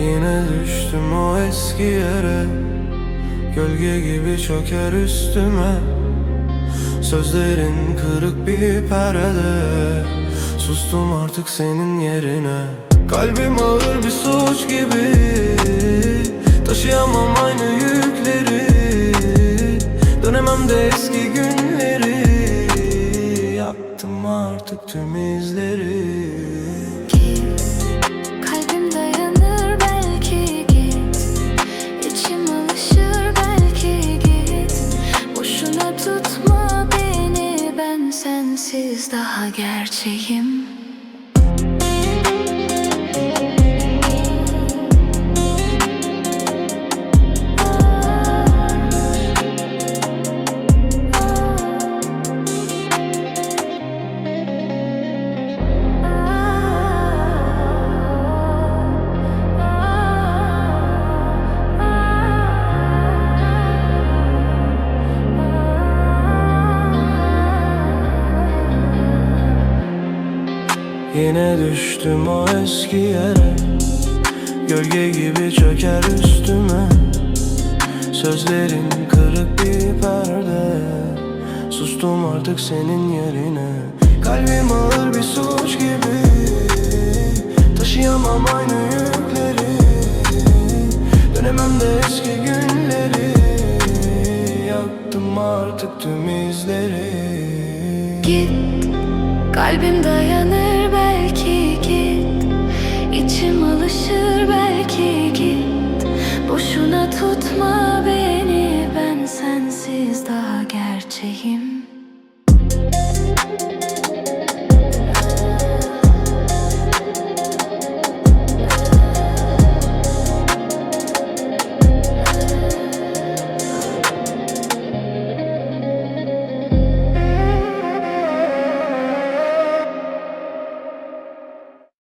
Yine düştüm o eski yere. Gölge gibi çöker üstüme. Sözlerin kırık bir perde Sustum artık senin yerine. Kalbim ağır bir suç gibi. Taşıyamam aynı yükleri. Dönemem de eski günleri. Yaktım artık tüm daha gerçeğim Yine düştüm o eski yere. Gölge gibi çöker üstüme. Sözlerin kırık bir perde. Sustum artık senin yerine. Kalbim ağır bir suç gibi. Taşıyamam aynı yükleri. Dönemem de eski günleri. Yaktım artık tüm izleri. Git, kalbim dayanır İçim alışır belki git. Boşuna tutma beni. Ben sensiz daha gerçeğim